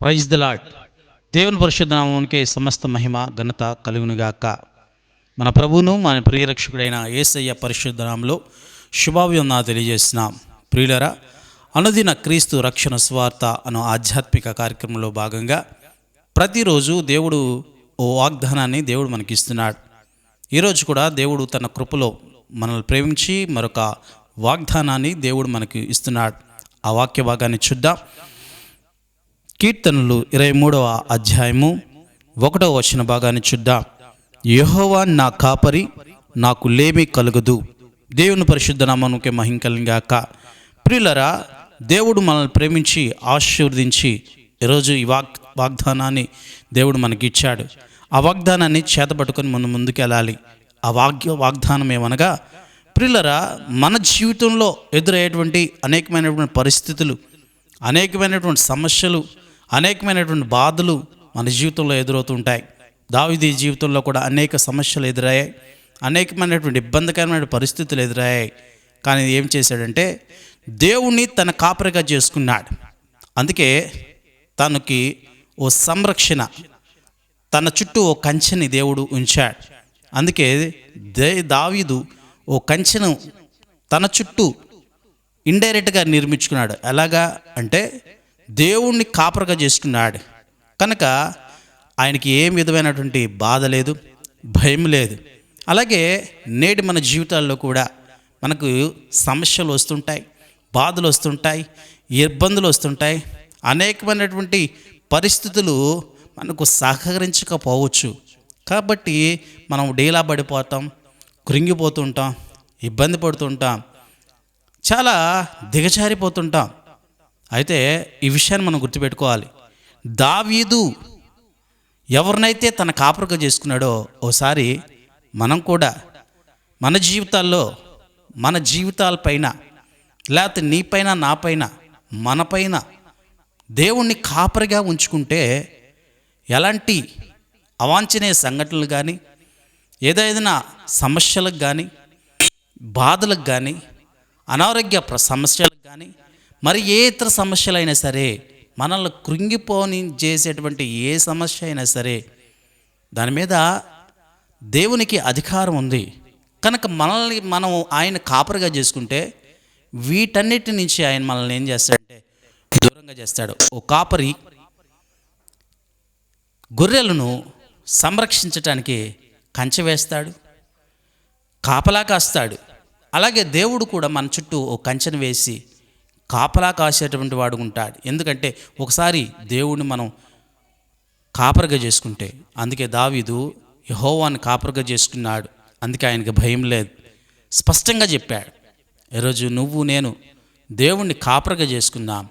Praise the lord దేవుని పరిశుద్ధనామానికి సమస్త మహిమ ఘనత కలుగునుగాక. మన ప్రభువును మన ప్రియరక్షకుడైన యేసయ్య పరిశుద్ధనామంలో శుభావ్యం శుభాభివందన తెలియజేస్తున్నాం. ప్రియులరా అనుదిన క్రీస్తు రక్షణ స్వార్త అను ఆధ్యాత్మిక కార్యక్రమంలో భాగంగా ప్రతిరోజు దేవుడు ఓ వాగ్దానాన్ని దేవుడు మనకి ఇస్తున్నాడు ఈరోజు కూడా దేవుడు తన కృపలో మనల్ని ప్రేమించి మరొక వాగ్దానాన్ని దేవుడు మనకి ఇస్తున్నాడు. ఆ వాక్య భాగాన్ని చూద్దాం. కీర్తనలు ఇరవై మూడవ అధ్యాయము ఒకటవ వచ్చిన భాగాన్ని చూద్దాం. యహోవా నా కాపరి నాకు లేమి కలుగదు. దేవుని పరిశుద్ధ నామానికి మహింకలిగాక ప్రియులరా దేవుడు మనల్ని ప్రేమించి ఆశీర్వదించి ఈరోజు ఈ వాగ్ వాగ్దానాన్ని దేవుడు మనకి ఇచ్చాడు ఆ వాగ్దానాన్ని చేతపట్టుకొని మనం ముందుకెళ్ళాలి ఆ వాగ్య వాగ్దానం ఏమనగా ప్రిల్లరా మన జీవితంలో ఎదురయ్యేటువంటి అనేకమైనటువంటి పరిస్థితులు అనేకమైనటువంటి సమస్యలు అనేకమైనటువంటి బాధలు మన జీవితంలో ఎదురవుతుంటాయి. దావిది జీవితంలో కూడా అనేక సమస్యలు ఎదురయ్యాయి. అనేకమైనటువంటి ఇబ్బందికరమైన పరిస్థితులు ఎదురయ్యాయి. కానీ ఏం చేశాడంటే దేవుణ్ణి తన కాపరిగా చేసుకున్నాడు. అందుకే తనకి ఓ సంరక్షణ తన చుట్టూ ఓ కంచెని దేవుడు ఉంచాడు. అందుకే దే దావీదు ఓ కంచెను తన చుట్టూ ఇండైరెక్ట్గా నిర్మించుకున్నాడు. ఎలాగా అంటే దేవుణ్ణి కాపరగా చేసుకున్నాడు. కనుక ఆయనకి ఏ విధమైనటువంటి బాధ లేదు భయం లేదు. అలాగే నేటి మన జీవితాల్లో కూడా మనకు సమస్యలు వస్తుంటాయి బాధలు వస్తుంటాయి ఇబ్బందులు వస్తుంటాయి. అనేకమైనటువంటి పరిస్థితులు మనకు సహకరించకపోవచ్చు. కాబట్టి మనం డీలా పడిపోతాం కృంగిపోతుంటాం ఇబ్బంది పడుతుంటాం చాలా దిగజారిపోతుంటాం. అయితే ఈ విషయాన్ని మనం గుర్తుపెట్టుకోవాలి. దావీదు ఎవరినైతే తన కాపురగా చేసుకున్నాడో ఓసారి మనం కూడా మన జీవితాల్లో మన జీవితాలపైన లేకపోతే నీపైన నాపైన మనపైన దేవుణ్ణి కాపరిగా ఉంచుకుంటే ఎలాంటి అవాంఛనీయ సంఘటనలు కానీ ఏదైనా సమస్యలకు కానీ బాధలకు కానీ అనారోగ్య ప్ర- సమస్యలకు కానీ మరి ఏ ఇతర సమస్యలైనా సరే మనల్ని కృంగిపోని చేసేటువంటి ఏ సమస్య అయినా సరే దాని మీద దేవునికి అధికారం ఉంది. కనుక మనల్ని మనం ఆయన కాపరిగా చేసుకుంటే వీటన్నిటి నుంచి ఆయన మనల్ని ఏం చేస్తాడంటే దూరంగా చేస్తాడు. ఓ కాపరి గొర్రెలను సంరక్షించటానికి కంచె వేస్తాడు కాపలా కాస్తాడు. అలాగే దేవుడు కూడా మన చుట్టూ ఓ కంచెను వేసి కాపలా కాసేటువంటి వాడు ఉంటాడు. ఎందుకంటే ఒకసారి దేవుడిని మనం కాపరగా చేసుకుంటే అందుకే దావీదు యహోవాన్ని కాపరగా చేసుకున్నాడు. అందుకే ఆయనకి భయం లేదు. స్పష్టంగా చెప్పాడు. ఈరోజు నువ్వు నేను దేవుణ్ణి కాపరగా చేసుకున్నాం